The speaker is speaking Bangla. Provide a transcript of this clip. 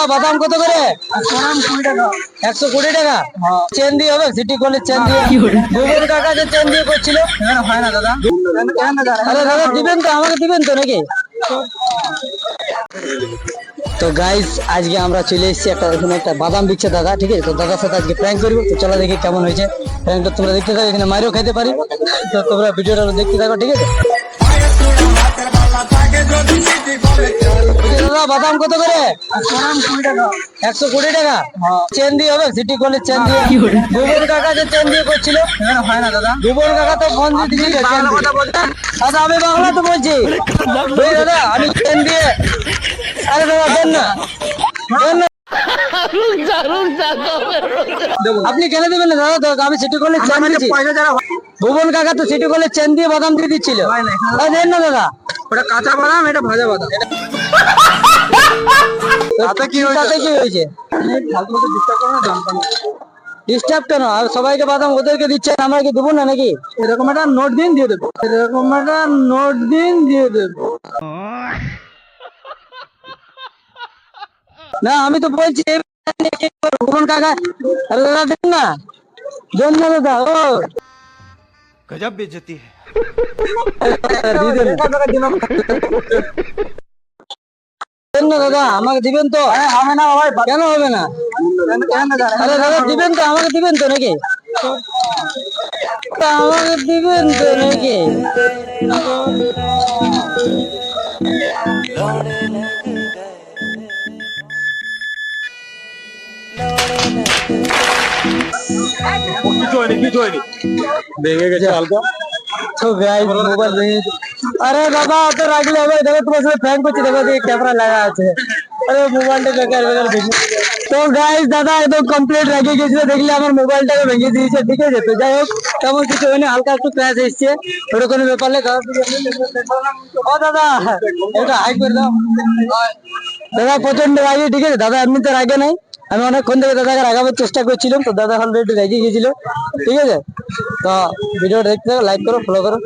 দাদা বাদাম কত করে? একশো কুড়ি টাকা। চেন দিয়ে হবে সিটি কলেজ চেন দিয়ে। দুবের কাকা যে চেন দিয়ে করছিল। হয় না দাদা আরে দাদা দিবেন তো আমাকে দিবেন তো নাকি? তো গাইস আজকে আমরা চলে এসেছি একটা এখানে একটা বাদাম বিকছে দাদা ঠিক আছে? তো দাদার সাথে আজকে প্র্যাঙ্ক করব। তো চলো দেখি কেমন হয়েছে। প্র্যাঙ্কটা তোমরা দেখতে থাকো এখানে মারিও খাইতে পারি। তো তোমরা ভিডিওটা দেখতে থাকো ঠিক আছে? বলছি, বাদাম কত করে? একশো কুড়ি টাকা। চেন দিয়ে হবে? সিটি কলেজ চেন দিয়ে। দুবন কাকা যে চেন দিয়ে করছিল? হয় না দাদা। দুবন কাকা তো ফোন দিয়ে। দাদা আমি বাংলা তো বলছি দাদা আমি চেন দিয়ে আরে দাদা দেন না। দেন না। আপনি কেন দেবেন না দাদা? আমি সিটি কলেজ চেন দিয়েছি। ভুবন কাকা তো সিটি কলেজ চেন দিয়ে বাদাম দিয়ে দিচ্ছিল। দেন না দাদা। ওটা কাঁচা বাদাম এটা ভাজা বাদাম। তাতে কি হয়েছে? তাতে কি হয়েছে? ডিস্টার্ব কেন? আর সবাইকে বাদাম ওদেরকে দিচ্ছে আমরা কি দেবো না নাকি? এরকম একটা নোট দিন দিয়ে দেবো। এরকম একটা নোট দিন দিয়ে দেবো। না আমি তো বলছি ভুবন কাকা আরে দাদা দেন না। দেন দাদা ও। গজব বেজতি দিদি। না। দাদা আমাকে দিবেন তো? হবে না ভাই কেন হবে না? আরে দাদা দিবেন তো আমাকে দিবেন তো নাকি? আমাকে দিবেন তো নাকি? কিছু হয়নি কিছু হয়নি ভেঙে গেছে হালকা তো গাইস মোবাইল ভেঙে গেছে। আরে বাবা, তো রাখলে হবে, দেখো তোমার সাথে ফ্যান করছি, দেখো দিকে ক্যামেরা লাগা আছে। আরে মোবাইলটা বেকার বেকার ভেঙে তো গাইস দাদা একদম কমপ্লিট রেখে গেছিল দেখলে আমার মোবাইলটাকে ভেঙে দিয়েছে। ঠিক আছে, তো যাই হোক তেমন কিছু হয়নি হালকা একটু ক্র্যাশ এসছে। ওটা কোনো ব্যাপার নেই ও দাদা, এটা হাই করে দাও। দাদা প্রচণ্ড রাগে, ঠিক আছে? দাদা এমনিতে রাগে নাই। আমি অনেকক্ষণ থেকে দাদাকে রাগাবার চেষ্টা করছিলাম, তো দাদা অলরেডি রেগে গেছিল ঠিক আছে? তো ভিডিওটা দেখতে লাইক করো ফলো করো।